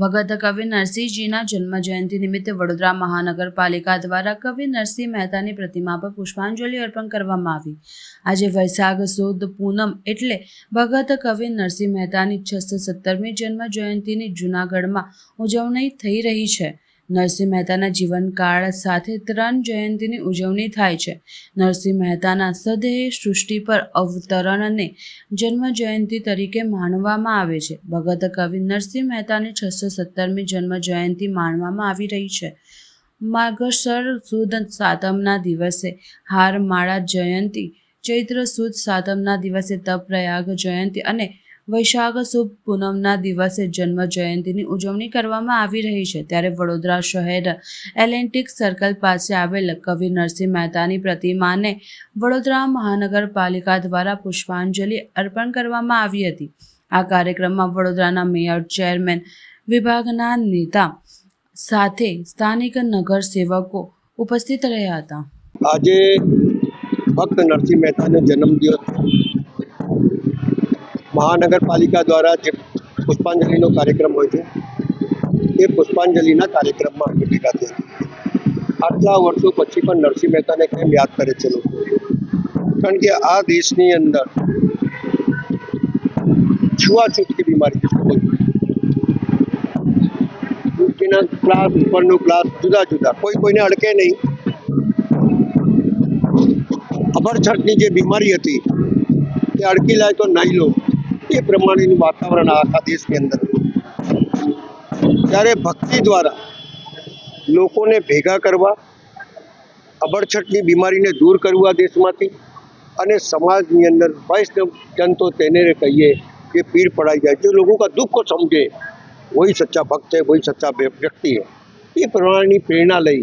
ભગત કવિ નરસિંહજીના જન્મ જયંતિ નિમિત્તે વડોદરા મહાનગરપાલિકા દ્વારા કવિ નરસિંહ મહેતાની પ્રતિમા પર પુષ્પાંજલિ અર્પણ કરવામાં આવી. આજે વૈશાખ સુદ પૂનમ એટલે ભગત કવિ નરસિંહ મહેતાની છસો સત્તરમી જન્મ જયંતિની જૂનાગઢમાં ઉજવણી થઈ રહી છે. નરસિંહ મહેતાના જીવનકાળ સાથે ત્રણ જયંતિની ઉજવણી થાય છે. નરસિંહ મહેતાના સદેહ સૃષ્ટિ પર અવતરણને જન્મ જયંતિ તરીકે માનવામાં આવે છે. ભગત કવિ નરસિંહ મહેતાની છસો સત્તરમી જન્મ જયંતિ માનવામાં આવી રહી છે. માર્ગસર સુદ સાતમના દિવસે હાર માળા જયંતિ, ચૈત્ર સુદ સાતમના દિવસે તપ પ્રયાગ જયંતિ અને વૈશાખ સુદ પૂનમના દિવસે જન્મ જયંતિની ઉજવણી કરવામાં આવી રહી છે. ત્યારે વડોદરા શહેર એલેન્ટિક સર્કલ પાસે આવેલ કવિ નરસિંહ મહેતાની પ્રતિમાને વડોદરા મહાનગરપાલિકા દ્વારા પુષ્પાંજલિ અર્પણ કરવામાં આવી હતી. આ કાર્યક્રમમાં વડોદરાના મેયર, ચેરમેન વિભાગના નેતા સાથે સ્થાનિક નગર સેવકો ઉપસ્થિત રહ્યા હતા. આજે ભક્ત નરસિંહ મહેતાનો જન્મદિવસ મહાનગરપાલિકા દ્વારા જે પુષ્પાંજલિનો કાર્યક્રમ હોય છે એ પુષ્પાંજલિના કાર્યક્રમમાં અમે ભેગા થયા આટલા વર્ષો પછી પણ નરસિંહ મહેતાને કેમ યાદ કરે છે લોકો કારણ કે આ દેશની અંદર છૂઆછૂતની બીમારી છે નીચેના ક્લાસ ઉપરનો ક્લાસ જુદા જુદા કોઈ કોઈને અડકે નહીં અબરછટની જે બીમારી હતી તે અડકી લાય તો નાઈ લો એ પ્રમાણેનું વાતાવરણ આખા દેશની અંદર. ત્યારે ભક્તિ દ્વારા લોકોને ભેગા કરવા અબડછટની બીમારીને દૂર કરવા દેશમાંથી અને સમાજની અંદર વૈષ્ણવ જન તો તેને કહીએ કે પીર પડાઈ જાય. જે લોકો કા દુઃખ સમજે, વહી સચ્ચા ભક્ત હે, વહી સચ્ચા વ્યક્તિ એ પ્રમાણેની પ્રેરણા લઈ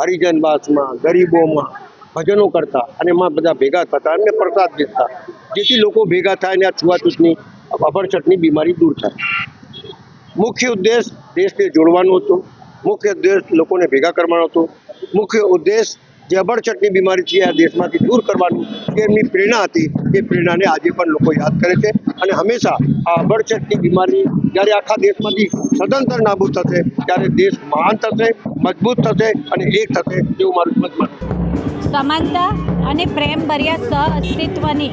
હરિજનવાસમાં, ગરીબોમાં ભજનો કરતા અને એમાં બધા ભેગા થતા અને પ્રસાદ દેતા જેથી લોકો ભેગા થાય અને આ છૂવાછૂતની અબરછટની બીમારી દૂર થાય. મુખ્ય ઉદ્દેશ દેશને જોડવાનો હતો. મુખ્ય ઉદ્દેશ લોકોને ભેગા કરવાનો હતો. મુખ્ય ઉદ્દેશ જે અબરછટની બીમારી છે આ દેશમાંથી દૂર કરવાનું એ એમની પ્રેરણા હતી. એ પ્રેરણાને આજે પણ લોકો યાદ કરે છે અને હંમેશા આ અબરછટની બીમારી જ્યારે આખા દેશમાંથી સદંતર નાબૂદ થશે, ત્યારે દેશ મહાન થશે, મજબૂત થશે અને એક થશે એવું મારું મત માનવું સમાનતા અને પ્રેમભર્યા સહ અસ્તિત્વની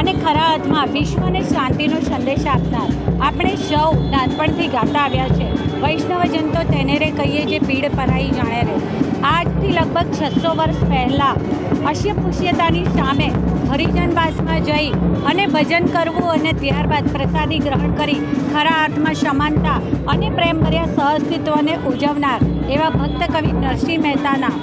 અને ખરા અર્થમાં વિશ્વને શાંતિનો સંદેશ આપનાર આપણે સૌ નાનપણથી ગાતા આવ્યા છે. વૈષ્ણવજન તો તેને રે કહીએ જે પીડ પરાઈ જાણે રે. આજથી લગભગ છસો વર્ષ પહેલાં અશ્યપુષ્યતાની સામે હરિજનવાસમાં જઈ અને ભજન કરવું અને ત્યારબાદ પ્રસાદી ગ્રહણ કરી ખરા અર્થમાં સમાનતા અને પ્રેમભર્યા સહઅસ્તિત્વને ઉજવનાર એવા ભક્ત કવિ નરસિંહ મહેતાના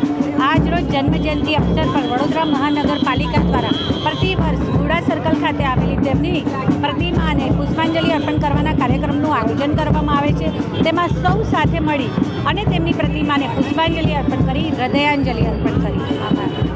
આજરોજ જન્મજયંતિ અવસર પર વડોદરા મહાનગરપાલિકા દ્વારા પ્રતિ વર્ષ ઘોડા સર્કલ ખાતે તેમની પ્રતિમાને પુષ્પાંજલિ અર્પણ કરવાના કાર્યક્રમનું આયોજન કરવામાં આવે છે. તેમાં સૌ સાથે મળી અને તેમની પ્રતિમાને પુષ્પાંજલિ અર્પણ કરી, હૃદયાંજલિ અર્પણ કરી. આભાર.